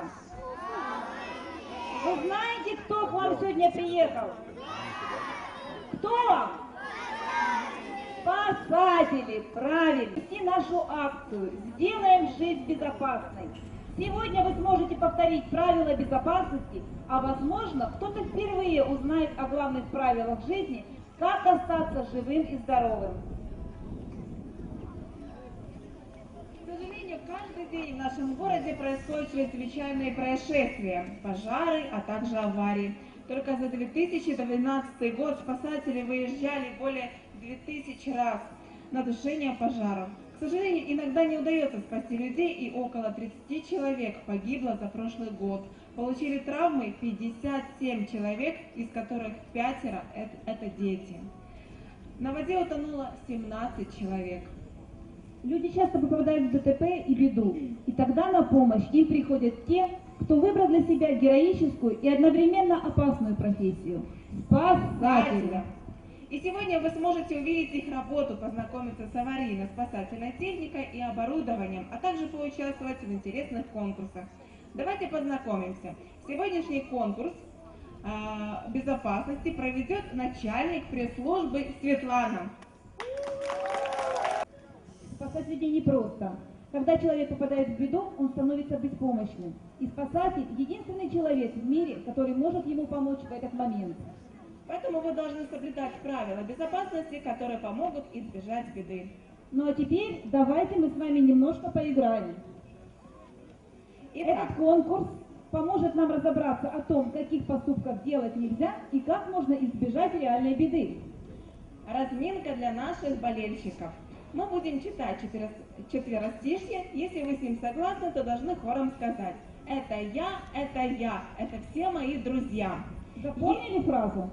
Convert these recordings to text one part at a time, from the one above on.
ребята? Вы знаете, кто к вам сегодня приехал? Кто? Спасатели, правильно. И нашу акцию «Сделаем жизнь безопасной». Сегодня вы сможете повторить правила безопасности, а возможно, кто-то впервые узнает о главных правилах жизни, как остаться живым и здоровым. К сожалению, каждый день в нашем городе происходят чрезвычайные происшествия, пожары, а также аварии. Только за 2012 год спасатели выезжали более 2000 раз на тушение пожаров. К сожалению, иногда не удается спасти людей, и около 30 человек погибло за прошлый год. Получили травмы 57 человек, из которых пятеро это, дети. На воде утонуло 17 человек. Люди часто попадают в ДТП и беду, и тогда на помощь им приходят те, кто выбрал для себя героическую и одновременно опасную профессию – спасатели. И сегодня вы сможете увидеть их работу, познакомиться с аварийно-спасательной техникой и оборудованием, а также поучаствовать в интересных конкурсах. Давайте познакомимся. Сегодняшний конкурс а, безопасности проведет начальник пресс-службы Светлана. Спасать людей непросто. Когда человек попадает в беду, он становится беспомощным. И спасатель – единственный человек в мире, который может ему помочь в этот момент. Поэтому вы должны соблюдать правила безопасности, которые помогут избежать беды. Ну а теперь давайте мы с вами немножко поиграем. Итак, Этот конкурс поможет нам разобраться о том, каких поступков делать нельзя и как можно избежать реальной беды. разминка для наших болельщиков. Мы будем читать четверо- четверостишье. Если вы с ним согласны, то должны хором сказать «Это я, это я, это все мои друзья». Запомнили фразу?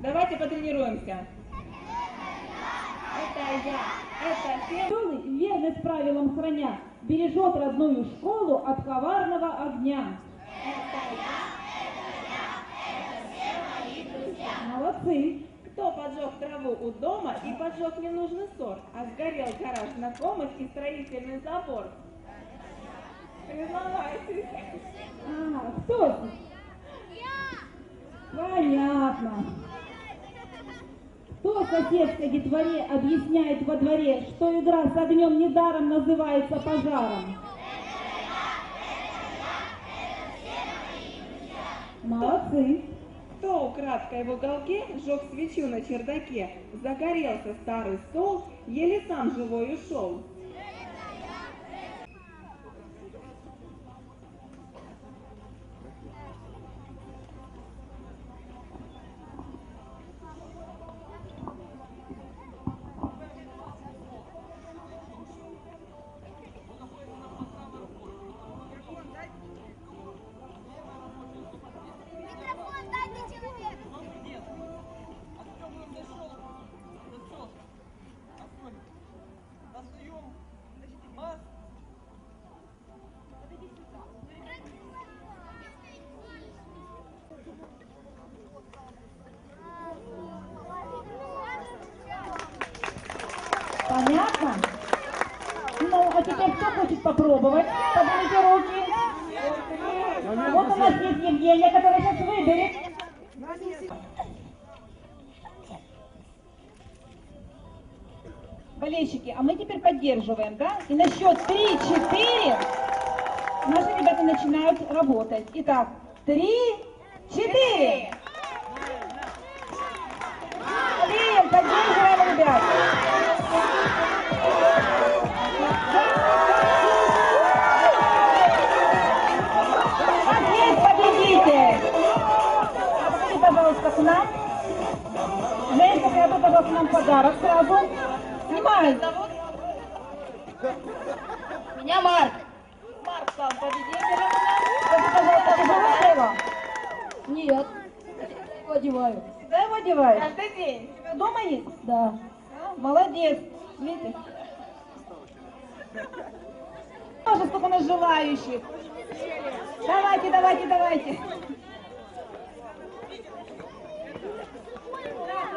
Давайте потренируемся. Это я, это все... Веселый, верность правилам храня, бережет родную школу от коварного огня. Молодцы! Кто поджег траву у дома и поджег ненужный сорт, а сгорел гараж знакомых и строительный забор? Признавайтесь. А, кто? Понятно. Кто соседской детворе объясняет во дворе, что игра с огнем недаром называется пожаром? Молодцы. Кто украдкой в уголке сжег свечу на чердаке, загорелся старый стол, еле сам живой ушел? Понятно? Ну, а теперь кто хочет попробовать? Поднимите руки. Вот у нас есть Евгения, которая сейчас выберет. Болельщики, а мы теперь поддерживаем, да? И на счет 3-4 наши ребята начинают работать. Итак, 3-4. Подарок сразу. Снимай. Меня Марк. Марк стал победителем. Скажи, пожалуйста, ты была его? Нет. Его одеваю. Всегда его одеваешь? Каждый день. У тебя дома есть? Да. А, Молодец. Видите? Тоже сколько у нас желающих. Давайте, давайте, давайте.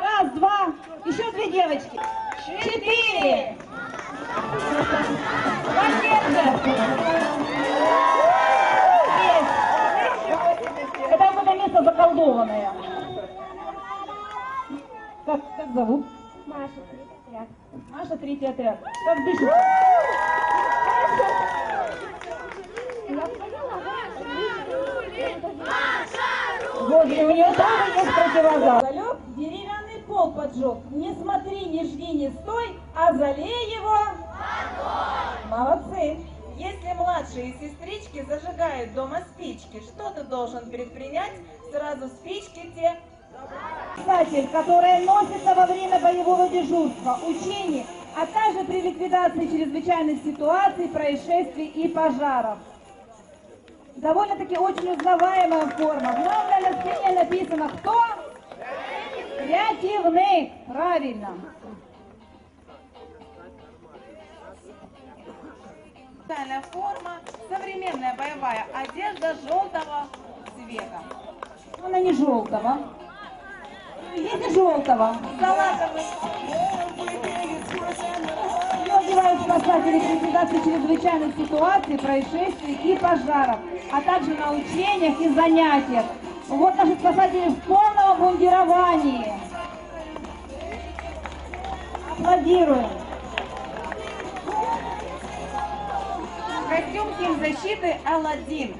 Раз, два. Еще две девочки. Четыре. Это какое-то место заколдованное. Как, как зовут? Маша, третий отряд. Маша, третий отряд. Как дышит? Маша, у Маша, Маша, есть Маша, поджег. Не смотри, не жди, не стой, а залей его. Молодцы. Если младшие сестрички зажигают дома спички, что ты должен предпринять? Сразу спички те Спасатель, которая носится во время боевого дежурства, учений, а также при ликвидации чрезвычайных ситуаций, происшествий и пожаров. Довольно-таки очень узнаваемая форма. Главное на спине написано кто? Креативный. Правильно. Специальная форма, современная боевая одежда желтого цвета. Она не желтого. Есть и желтого. Салатовый Ее одевают спасатели ликвидации чрезвычайных ситуаций, происшествий и пожаров, а также на учениях и занятиях. Вот наши спасатели в полном обмундировании. Аплодируем. Костюм химзащиты Алладин.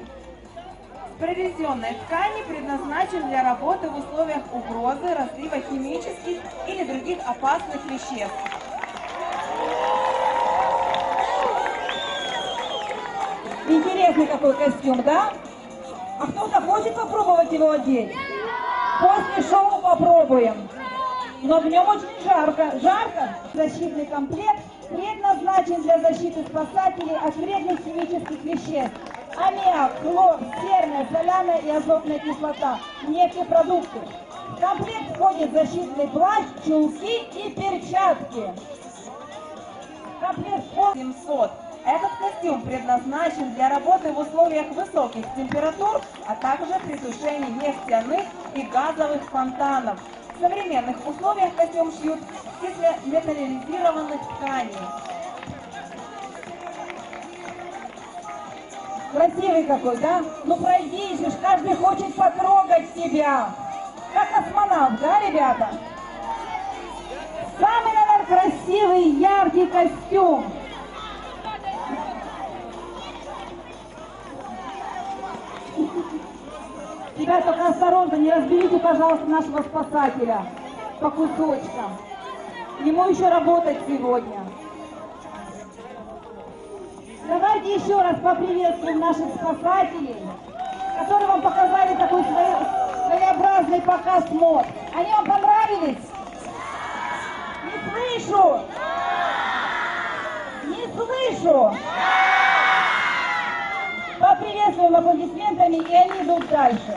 С прорезенной ткани предназначен для работы в условиях угрозы разлива химических или других опасных веществ. Интересный какой костюм, да? А кто-то хочет попробовать его одеть? После шоу попробуем. Но в нем очень жарко. Жарко? Защитный комплект предназначен для защиты спасателей от вредных химических веществ. Аммиак, хлор, серная, соляная и азотная кислота, нефтепродукты. В комплект входит защитный плащ, чулки и перчатки. Комплект входит 700. Этот костюм предназначен для работы в условиях высоких температур, а также при тушении нефтяных и газовых фонтанов. В современных условиях костюм шьют из металлизированных тканей. Красивый какой, да? Ну пройди же, каждый хочет потрогать тебя. Как космонавт, да, ребята? Самый, наверное, красивый, яркий костюм. Ребята, только осторожно, не разберите, пожалуйста, нашего спасателя по кусочкам. Ему еще работать сегодня. Давайте еще раз поприветствуем наших спасателей, которые вам показали такой своеобразный показ мод. Они вам понравились? Не слышу! Не слышу! Поприветствуем аплодисментами, и они идут дальше.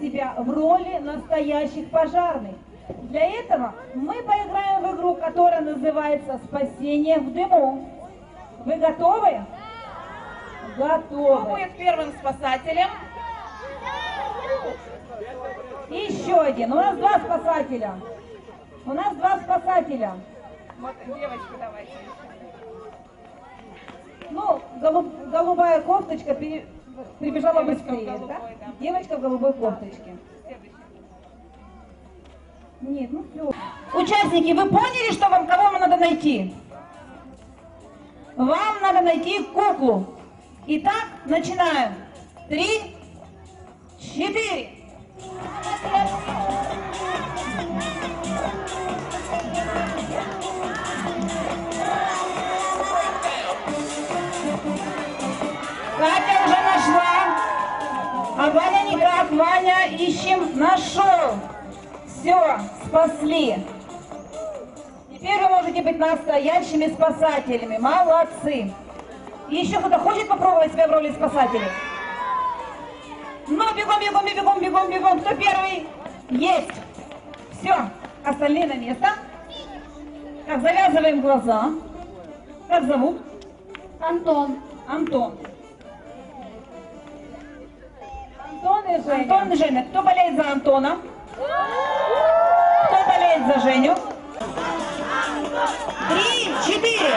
Себя в роли настоящих пожарных. Для этого мы поиграем в игру, которая называется «Спасение в дыму». Вы готовы? Кто Готовы. будет первым спасателем? Еще один. У нас два спасателя. У нас два спасателя. Вот девочку давайте. Голуб- голубая кофточка пере- прибежала Девочка быстрее, да? голубой, да. Девочка в голубой кофточке. Нет, ну все. Участники, вы поняли, что вам кого вам надо найти? Вам надо найти куклу. Итак, начинаем. Три, четыре. А Ваня никак. Ваня ищем. Нашел. Все, спасли. Теперь вы можете быть настоящими спасателями. Молодцы. Еще кто-то хочет попробовать себя в роли спасателя? Ну, бегом, бегом, бегом, бегом, бегом. Кто первый? Есть. Все. Остальные на место. Так, завязываем глаза. Как зовут? Антон. Антон. Антон и Женя. Антон и Женя. Кто болеет за Антона? Кто болеет за Женю? Три, четыре.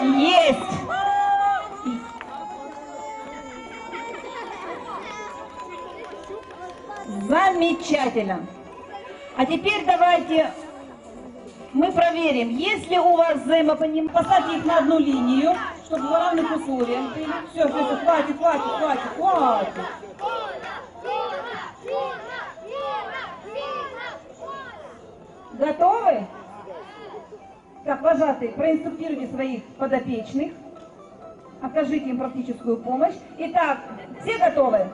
Есть! Замечательно! А теперь давайте мы проверим, есть ли у вас взаимопонимание. Поставьте их на одну линию, чтобы в равных условиях. Все, все, все, хватит, хватит, хватит, хватит. Готовы? Как вожатые, проинструктируйте своих подопечных. Окажите им практическую помощь. Итак, все готовы?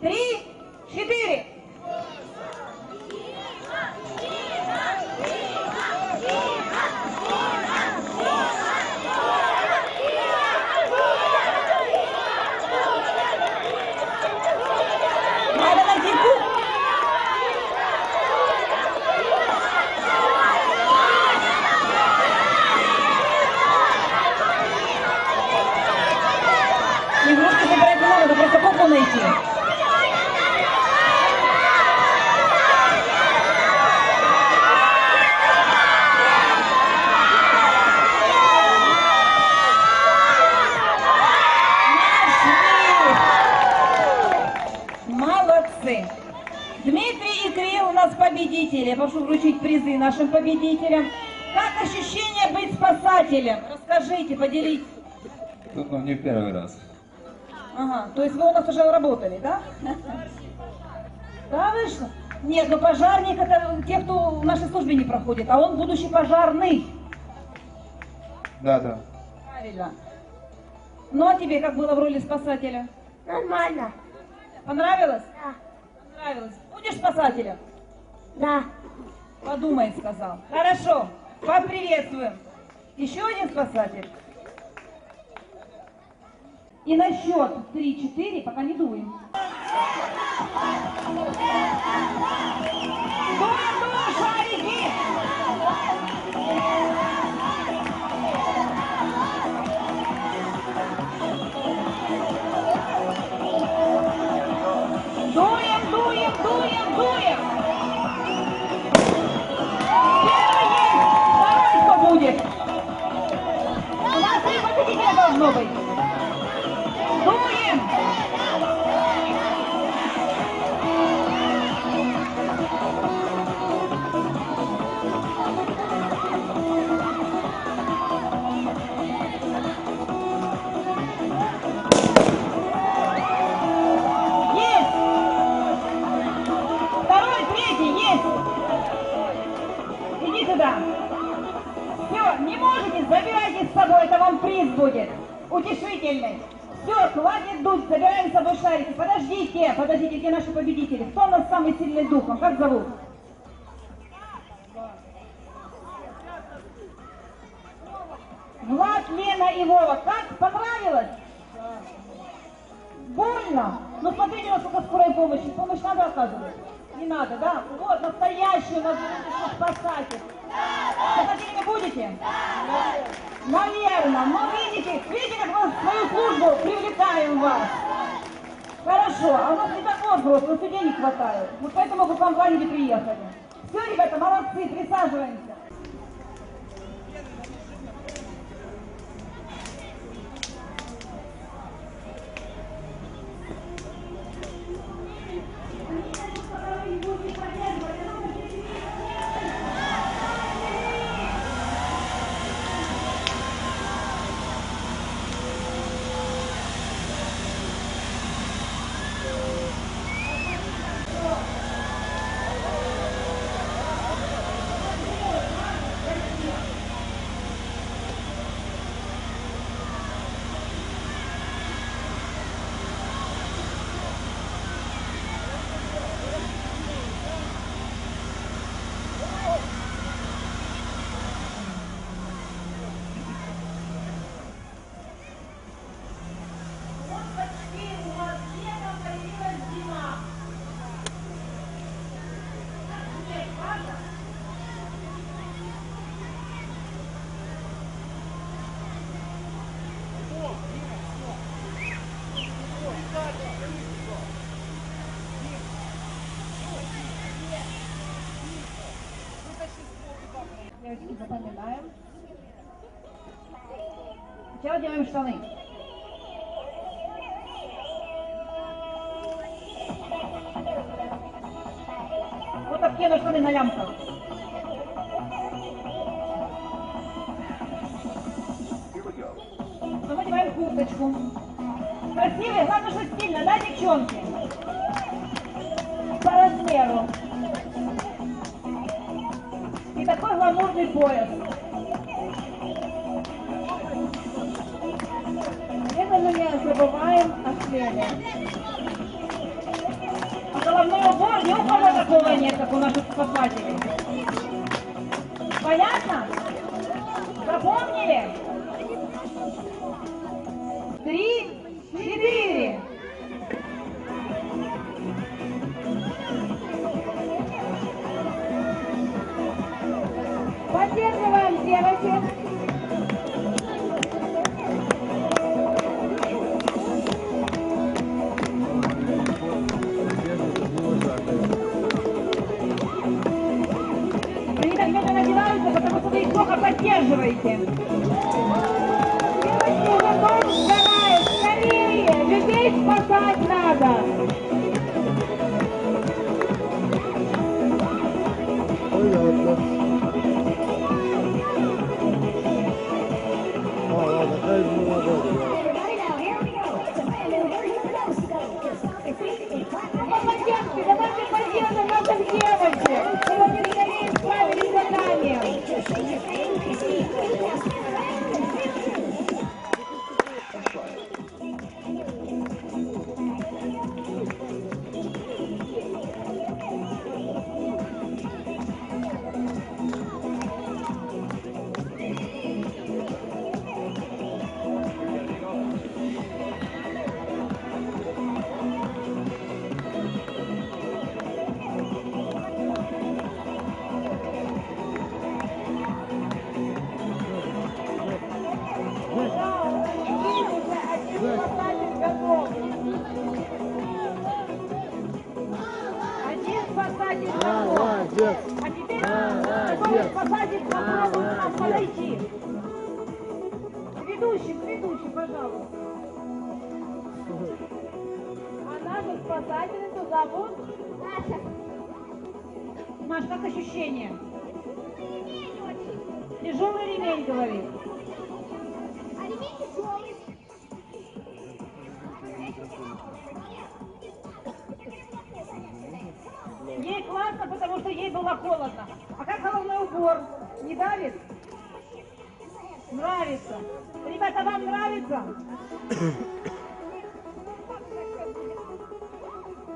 Три, четыре. Надо найти куб. Игрушки собирать не надо, просто куклу найти. Нашли. Молодцы. Дмитрий и Кирилл у нас победители. Я прошу вручить призы нашим победителям. Как ощущение быть спасателем? Расскажите, поделитесь. Тут ну, не в первый раз. Ага, то есть вы у нас уже работали, да? Да, вышло? Нет, ну пожарник это те, кто в нашей службе не проходит, а он будущий пожарный. Да, да. Правильно. Ну а тебе как было в роли спасателя? Нормально. Понравилось? Да. Понравилось. Будешь спасателем? Да. Подумай, сказал. Хорошо, поприветствуем. Еще один спасатель. И на счет 3-4 пока не дуем. Не можете, забирайте с собой, это вам приз будет. Утешительный. Все, хватит дуть, забираем с собой шарики. Подождите, подождите, где наши победители? Кто у нас самый сильный духом? Как зовут? Влад, Лена и Вова. Как? Понравилось? Больно? Ну смотрите, насколько скорой помощи. Помощь надо оказывать? Не надо, да? Вот, настоящий у нас будете спасатель. Спасателями будете? Наверное. Но видите, видите, как в свою службу привлекаем вас. Хорошо, а у нас не так возраст, просто денег хватает. Вот поэтому вы к вам звонили приехали. Все, ребята, молодцы, присаживаемся. Девочки, запоминаем. Сначала делаем штаны. кепке, на штаны на лямках. Кого такого нет, как у наших спасателей. Понятно? Запомнили? Три, четыре. Поддерживаете. Девочки, уже дом сгорает. Скорее! Людей спасать Молодец. А теперь нам Молодец. подойти. Ведущий, ведущий, пожалуйста. А нашу спасательницу зовут Наша. Маш, как ощущение? Тяжелый ремень, говорит. Ей было холодно. А как головной убор? Не давит? Нравится. Ребята, вам нравится?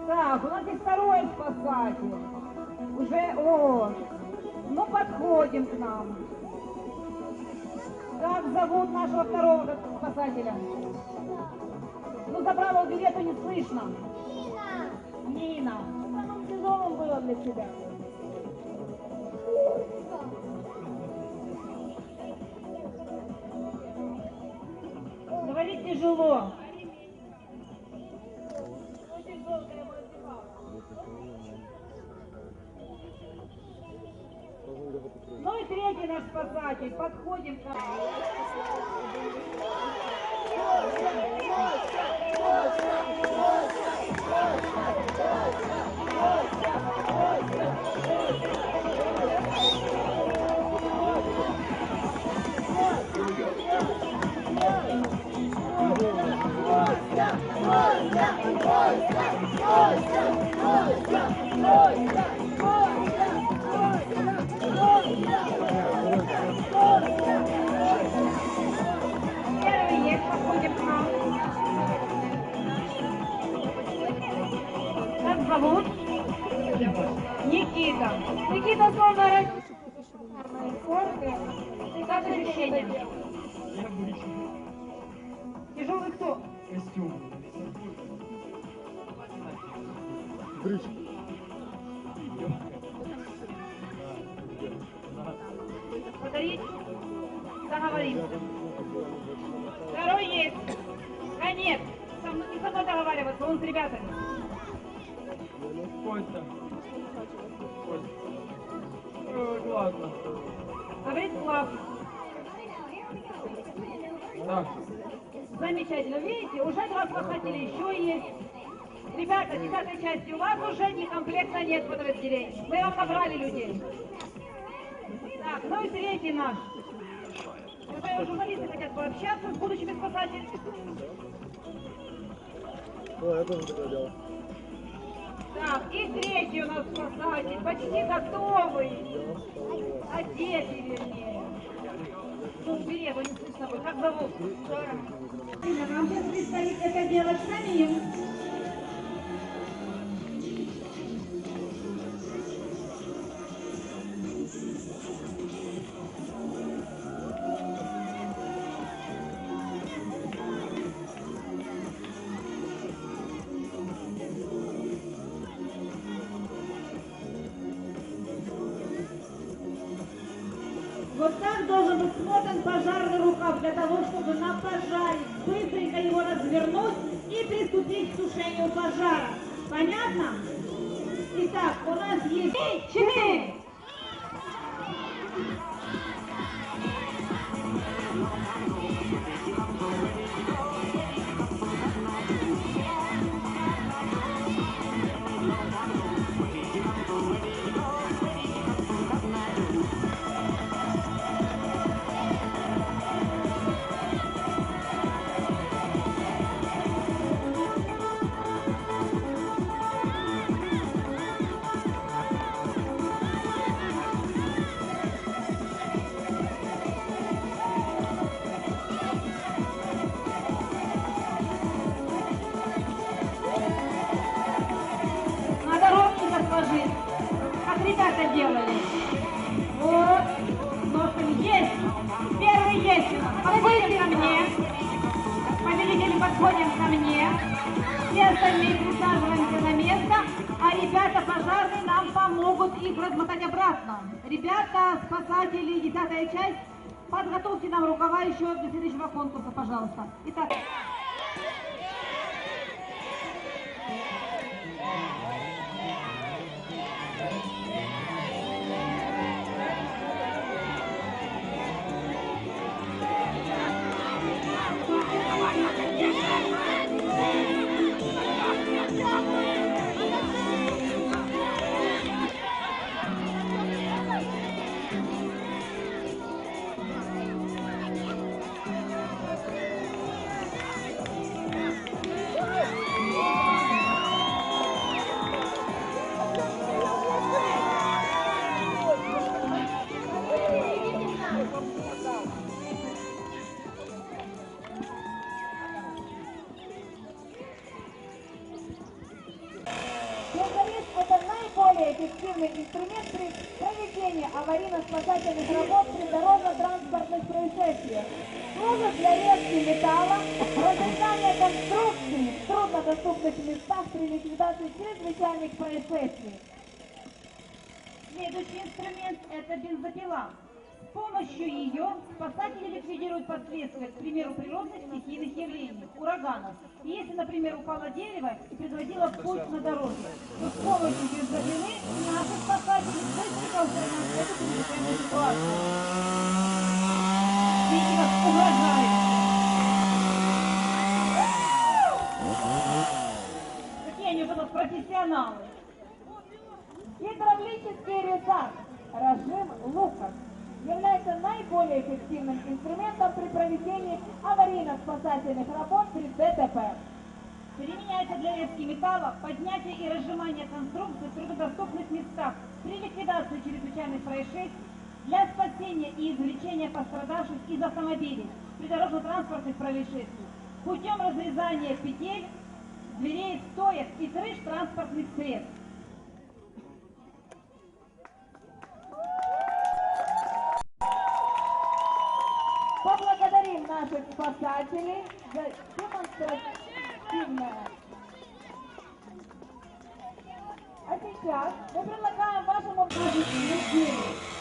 Так, у нас здесь второй спасатель. Уже, о, ну подходим к нам. Как зовут нашего второго спасателя? Ну, забрала билету не слышно. Нина. Нина. Самым тяжелым было для тебя. Говорить тяжело. Ну и третий наш спасатель. Подходим к нам. Как зовут? Никита. Никита, снова раз. Как ощущение? Тяжелый кто? Брыч. Подарить? Договоримся. Второй есть. А нет, со мной, не со мной договариваться, он с ребятами. Костя. Костя. Ладно. Говорит Слав. Да. Замечательно. Видите, уже два спасателя еще есть. Ребята, десятой части, у вас уже некомплектно нет подразделений. Мы вам набрали людей. Так, ну и третий наш. Например, журналисты хотят пообщаться с будущими спасателями. О, я тоже такое делал. Так, и третий у нас спасатель, почти готовый. Одетый, вернее. Ну, убери, а то не слышно. Как зовут? Нам сейчас предстоит это делать самим. Вот так должен быть смотан пожарный рукав для того, чтобы на пожаре быстренько его развернуть и приступить к тушению пожара. Понятно? Итак, у нас есть четыре. Подходим ко мне. Все остальные присаживаемся на место, а ребята пожарные нам помогут их размотать обратно. Ребята, спасатели, десятая часть, подготовьте нам рукава еще для следующего конкурса, пожалуйста. Итак, помощью ее спасатели ликвидируют последствия, к примеру, природных стихийных явлений, ураганов. И если, например, упало дерево и преградило путь на дороге, то с помощью бензопилы наши спасатели быстренько устраняют эту чрезвычайную ситуацию. Видите, как. Какие они нас профессионалы. Гидравлический резак, режим Лукас, является наиболее эффективным инструментом при проведении аварийно-спасательных работ при ДТП. Применяется для резки металла, поднятия и разжимания конструкций в труднодоступных местах при ликвидации чрезвычайных происшествий, для спасения и извлечения пострадавших из автомобилей при дорожно-транспортных происшествиях путем разрезания петель, дверей, стоек и крыш транспортных средств. Поблагодарим наших спасателей за демонстративное. А сейчас мы предлагаем вашему Ребята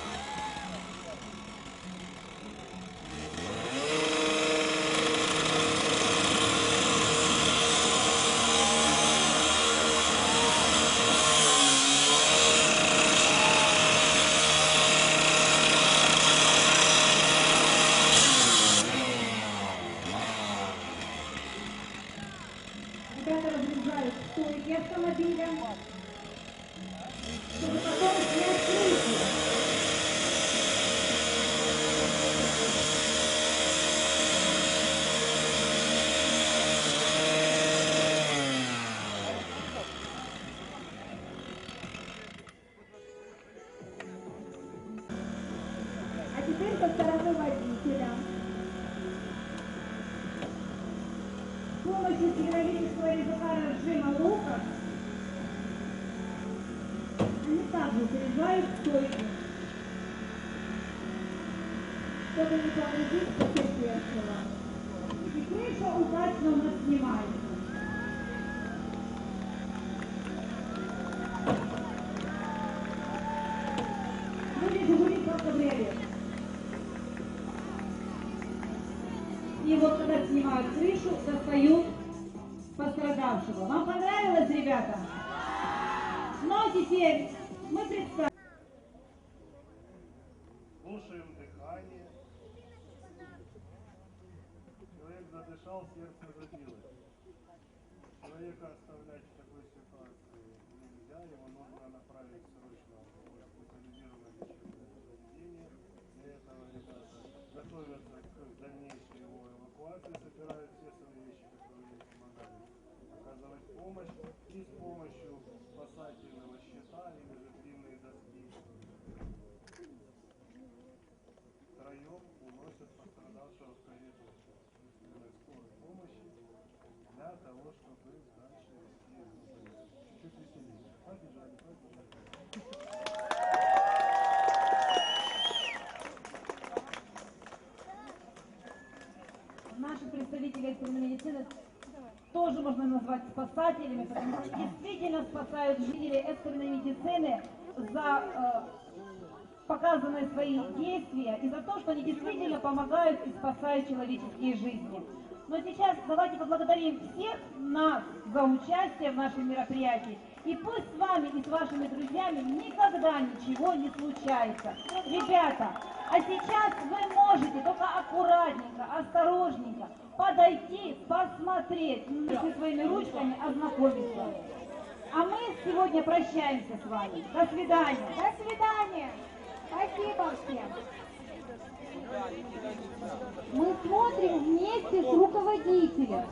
теперь мы представим. Слушаем дыхание. Человек задышал, сердце забилось. Человека оставлять в такой ситуации нельзя, его нужно направить срочно в специализированное лечебное заведение. Для этого ребята готовятся к дальнейшей его эвакуации, собирают все свои вещи, которые ему помогали оказывать помощь и с помощью спасательного щита или же длинной доски втроем уносят пострадавшего в карету экстренной скорой помощи для того, чтобы дальше вести его в больницу. Чуть-чуть веселее. Побежали, побежали. Наши представители экстренной медицины тоже можно назвать спасателями, потому что действительно спасают жителей экстренной медицины за э, показанные свои действия и за то, что они действительно помогают и спасают человеческие жизни. Но сейчас давайте поблагодарим всех нас за участие в нашем мероприятии. И пусть с вами и с вашими друзьями никогда ничего не случается. Ребята, а сейчас вы можете только аккуратненько, осторожненько подойти, посмотреть, со своими ручками ознакомиться. А мы сегодня прощаемся с вами. До свидания. До свидания. Спасибо всем. Мы смотрим вместе с руководителем.